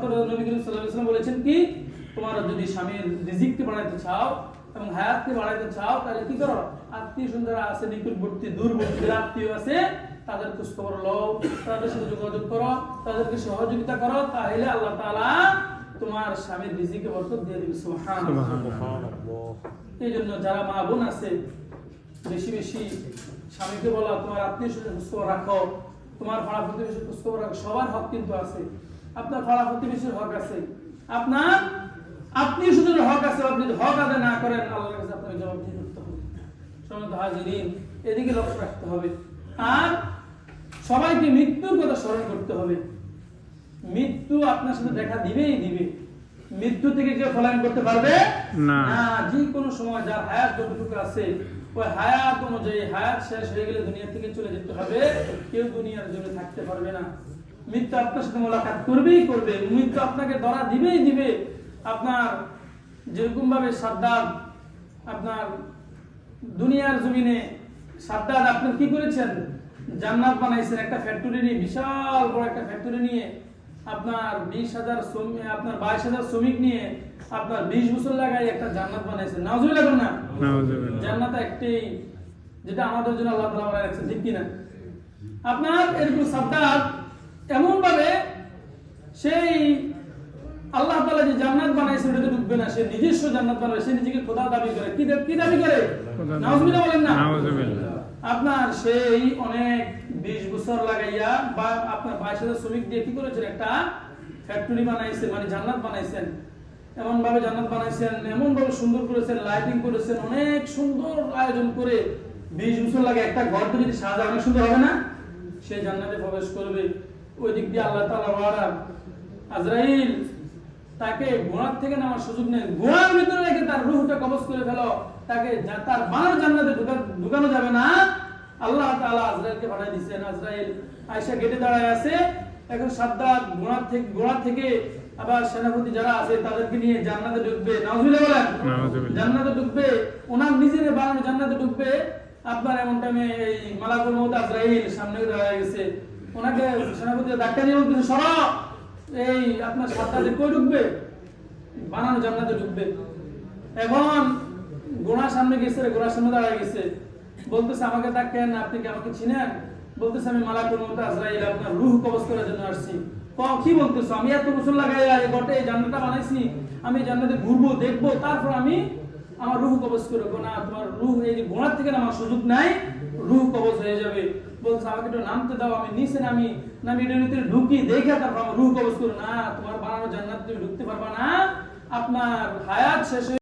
নবী করিম বলেছেন কি তোমরা যদি স্বামীর রিজিককে বাড়াইতে চাও এবং হায়াতকে বাড়াইতে চাও তাহলে কি করো? আত্মীয় সুন্দর আছে নিকটবর্তী দূরবর্তী আত্মীয় আছে তাদের খোঁজ খবর লও তাদের সাথে যোগাযোগ করো তাদেরকে সহযোগিতা করো তাহলে আল্লাহ তাআলা তোমার স্বামীর রিজিকে বরকত দিয়ে দিবে এই জন্য যারা মা বোন আছে বেশি বেশি স্বামীকে বলা তোমার আত্মীয় স্বজন রাখো তোমার খোঁজখবর রাখো সবার হক কিন্তু আছে। আপনার পাড়া প্রতিবেশীর হক আছে। আপনার আত্মীয় স্বজনের হক আছে আপনি হক আদায় না করেন আল্লাহর কাছে আপনাকে জবাব দিয়ে করতে হবে। সময় হাজিরিন এদিকে লক্ষ্য রাখতে হবে। আর সবাইকে মৃত্যুর কথা স্মরণ করতে হবে। মৃত্যু আপনার সাথে দেখা দিবেই দিবে। মৃত্যু থেকে কেউ পলায়ন করতে পারবে না। যে কোনো সময় যার হায়াত যতটুকু আছে ওই হায়াত অনুযায়ী হায়াত শেষ হয়ে গেলে দুনিয়া থেকে চলে যেতে হবে। কেউ দুনিয়ার জন্য থাকতে পারবে না। মৃত্যু আপনার সাথে মোলাকাত করবেই করবে মৃত্যু আপনাকে ধরা দিবেই দিবে। আপনার যেরকম ভাবে সাদ্দাদ আপনার দুনিয়ার জমিনে সাদ্দাদ আপনি কি করেছেন? জান্নাত বানাইছেন একটা ফ্যাক্টরি নিয়ে বিশাল বড় একটা ফ্যাক্টরি নিয়ে আপনার বিশ হাজার শ্রমিক আপনার বাইশ হাজার শ্রমিক নিয়ে আপনার বিশ বছর লাগাই একটা জান্নাত বানাইছেন। নাজুই লাগুন না। জান্নাত একটি যেটা আমাদের জন্য আল্লাহ তাআলা বানায় রাখছেন ঠিক কিনা? আপনার এরকম সাদ্দাত এমন ভাবে সেই আল্লাহ তাআলা যে জান্নাত বানাইছে ওটাতে ঢুকবে না। সে নিজস্ব জান্নাত বানাবে সে নিজেকে খোদা দাবি করে। কি কি দাবি করে? নাউজুবিল্লাহ বলেন না। আপনার সেই অনেক বিশ বছর লাগাইয়া বা আপনার বাইশ হাজার শ্রমিক দিয়ে কি করেছেন? একটা ফ্যাক্টরি বানাইছেন মানে জান্নাত বানাইছেন। এমন ভাবে জান্নাত বানাইছেন এমন ভাবে সুন্দর করেছেন লাইটিং করেছেন অনেক সুন্দর আয়োজন করে বিশ বছর লাগে একটা ঘর তো যদি সাজা অনেক সুন্দর হবে না সে জান্নাতে প্রবেশ করবে। ওই দিক দিয়ে আল্লাহ ওয়ারা আজরাইল তাকে থেকে নামার সুযোগ নেই ভিতরে রেখে তার রুহটা কবজ করে ফেলো। তাকে তার জান্নাতে ঢুকানো যাবে না। আল্লাহ তাআলা আজরাইলকে পাঠিয়ে দিয়েছেন। আজরাইল আয়েশা গেটে দাঁড়ায় আছে। এখন সাদ্দাত থেকে থেকে আবার সেনাপতি যারা আছে তাদেরকে নিয়ে জান্নাতে ঢুকবে। নাউজুবিল্লাহ বলেন। জান্নাতে ঢুকবে। ওনার নিজের বানানো জান্নাতে ঢুকবে। আপনার এমন টাইমে এই মালাকুল মউত আজরাইল সামনে দাঁড়ায় গেছে। ওনাকে সেনাপতি বলতেছে সরা এই আপনার সাদ্দাতে কই ঢুকবে? বানানো জান্নাতে ঢুকবে। এখন গোড়ার সামনে গেছে রে, গোড়ার সামনে দাঁড়ায় গেছে। বলতেছে আমাকে দেখেন আপনি কি আমাকে চিনেন? বলতেছে আমি মালাকুল মউত আজরাইল আপনার রুহ কবজ করার জন্য আসছি। কি বলতেছো? আমি এত বছর লাগাই ঘটে এই জান্নাতটা বানাইছি আমি জান্নাতে ঘুরবো দেখব তারপর আমি আমার রুহ কবজ করে না, তোমার রুহ এই যে গোড়ার থেকে আমার সুযোগ নাই, রুহ কবজ হয়ে যাবে। বলছে, আমাকে একটু নামতে দাও, আমি নিচে নামি নামি এটার ভিতরে ঢুকি, দেখে তারপর আমার রুহ কবজ করে। না, তোমার বানানো জান্নাত তুমি ঢুকতে পারবা না। আপনার হায়াত শেষ